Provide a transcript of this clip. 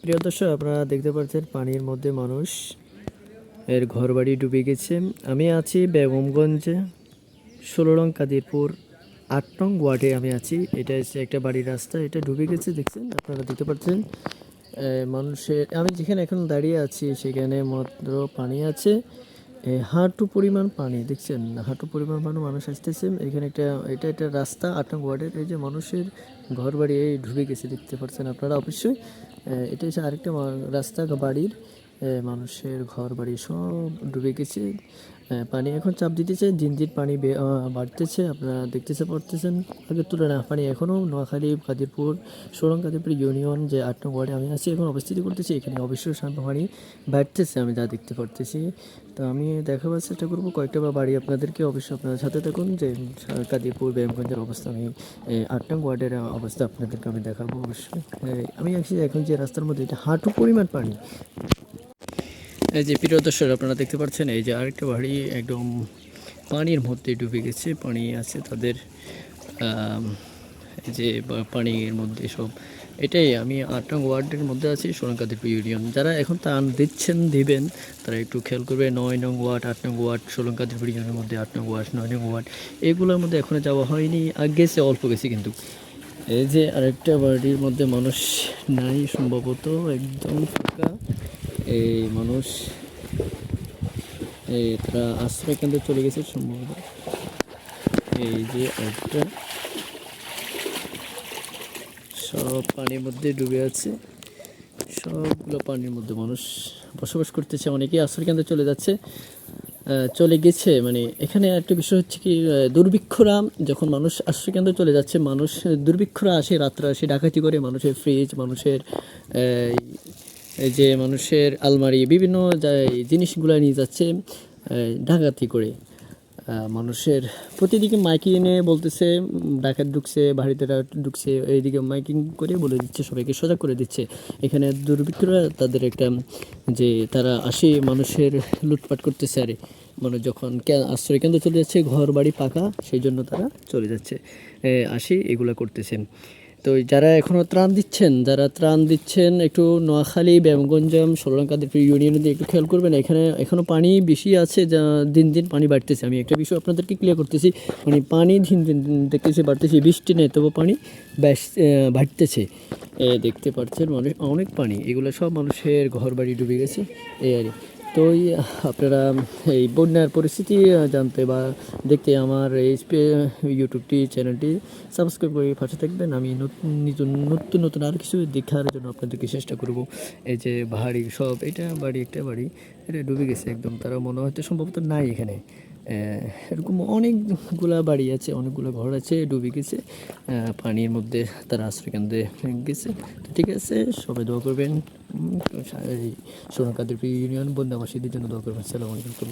প্রিয় দর্শক, আপনারা দেখতে পাচ্ছেন পানির মধ্যে মানুষ। এর ঘরবাড়ি ডুবে গেছে। আমি আছি বেগমগঞ্জে, ষোলো রং কাদিরপুর, আট নং ওয়ার্ডে আমি আছি। এটা হচ্ছে একটা বাড়ির রাস্তা। এটা ডুবে গেছে, দেখছেন? আপনারা দেখতে পাচ্ছেন। মানুষের আমি যেখানে এখন দাঁড়িয়ে আছি, সেখানে মাত্র পানি আছে। হাঁটু পরিমাণ পানি, দেখছেন? হাঁটু পরিমাণ পানি, মানুষ আসতেছে এখানে একটা, এটা একটা রাস্তা আট ওয়ার্ডের। এই যে মানুষের ঘর বাড়ি এই ঢুকে গেছে, দেখতে পাচ্ছেন আপনারা অবশ্যই। এটা হচ্ছে আরেকটা রাস্তা, বাড়ির। মানুষের ঘর বাড়ি সব ডুবে গেছে। পানি এখন চাপ দিতেছে, দিন দিন পানি বাড়তেছে, আপনারা দেখতেছে, পড়তেছেন। আগের তুলনায় পানি এখনও নোয়াখালী কাদিরপুর সোরং কাদিরপুর ইউনিয়ন যে আট নং ওয়ার্ডে আমি আছি, এখন অবস্থিতি করতেছি। এখানে অবশ্যই শান্ত পানি বাড়তেছে, আমি যা দেখতে পারতেছি। তো আমি দেখাবার চেষ্টা করব, কয়েকটা বা বাড়ি আপনাদেরকে অবশ্যই আপনাদের সাথে থাকুন যে কাদিরপুর ব্যায়ামগঞ্জের অবস্থা আমি আট নং ওয়ার্ডের অবস্থা আপনাদেরকে আমি দেখাবো অবশ্যই। আমি আছি এখন যে রাস্তার মধ্যে, এটা হাঁটু পরিমাণ পানি। এই যে প্রিয় দর্শক, আপনারা দেখতে পাচ্ছেন, এই যে আরেকটা বাড়ি একদম পানির মধ্যে ডুবে গেছে, পানি আছে তাদের এই যে পানির মধ্যে সব। এটাই আমি আট নং ওয়ার্ডের মধ্যে আছি সোলঙ্কাদিপুর ইউনিয়ন। যারা এখন ত্রাণ দিচ্ছেন, দিবেন, তারা একটু খেয়াল করবে, নয় নং ওয়ার্ড, আট নং ওয়ার্ড সোলঙ্কাদিপুর ইউনিয়নের মধ্যে আট নং ওয়ার্ড, নয় নং ওয়ার্ড, এগুলোর মধ্যে এখনও যাওয়া হয়নি। আগে গেছে, অল্প গেছে কিন্তু। এই যে আরেকটা বাড়ির মধ্যে মানুষ নাই, সম্ভবত একদম ফাঁকা। এই মানুষ, এই তারা আশ্রয় কেন্দ্রে চলে গেছে সম্ভবত। এই যে একটা সব পানির মধ্যে ডুবে আছে। সবগুলো পানির মধ্যে মানুষ বসবাস করতেছে। অনেকেই আশ্রয় কেন্দ্রে চলে যাচ্ছে চলে গেছে। মানে এখানে একটা বিষয় হচ্ছে কি দুর্ভিক্ষরা, যখন মানুষ আশ্রয় কেন্দ্রে চলে যাচ্ছে, মানুষ দুর্ভিক্ষরা আসে, রাত্রে আসে, ডাকাতি করে মানুষের ফ্রিজ মানুষের যে মানুষের আলমারি, বিভিন্ন জিনিসগুলো নিয়ে যাচ্ছে ডাকাতি করে। মানুষের প্রতিদিকে মাইকিং এনে বলতেছে, ডাকাত ঢুকছে, বাড়িতে ঢুকছে, এইদিকে মাইকিং করে বলে দিচ্ছে, সবাইকে সজাগ করে দিচ্ছে। এখানে দুর্বৃত্তরা তাদের একটা, যে তারা আসে মানুষের লুটপাট করতেছে, আরে। মানুষ যখন আশ্রয় কেন্দ্র চলে যাচ্ছে ঘর বাড়ি পাকা সেই জন্য তারা চলে যাচ্ছে। আসি, এগুলা করতেছে। তো যারা এখনও ত্রাণ দিচ্ছেন, যারা ত্রাণ দিচ্ছেন একটু নোয়াখালী ব্যায়ামগঞ্জম ষোলঙ্কাদের ইউনিয়নে দিয়ে একটু খেয়াল করবেন, এখানে এখনও পানি বেশি আছে যা দিন দিন পানি বাড়তেছে আমি একটা বিষয় আপনাদেরকে ক্লিয়ার করতেছি মানে পানি দিন দিন দেখতেছি বাড়তেছে বৃষ্টি নেই তবু পানি ব্যাস বাড়তেছে দেখতে পাচ্ছেন মানুষ অনেক পানি, এগুলো সব মানুষের ঘর বাড়ি ডুবে গেছে, এই আর। তো আপনারা এই বন্যার পরিস্থিতি জানতে বা দেখতে আমার এই ইউটিউবটি চ্যানেলটি সাবস্ক্রাইব করে পাশে থাকবেন। আমি নতুন নতুন নতুন আর কিছু দেখার জন্য আপনাদেরকে চেষ্টা করব। এই যে বাড়ি সব, এটা বাড়ি, একটা বাড়ি, এটা ডুবে গেছে একদম। তারা মনে হয়তো সম্ভবত নাই এখানে। এরকম অনেকগুলা বাড়ি আছে, অনেকগুলো ঘর আছে, ডুবে গেছে। পানির মধ্যে তারা আশ্রয় কেন্দ্রে গেছে। তো ঠিক আছে, সবাই দোয়া করবেন। সোনাকাদের ইউনিয়ন বন্দাবাসীদের জন্য দোয়া করবেন। সালাম আলাইকুম।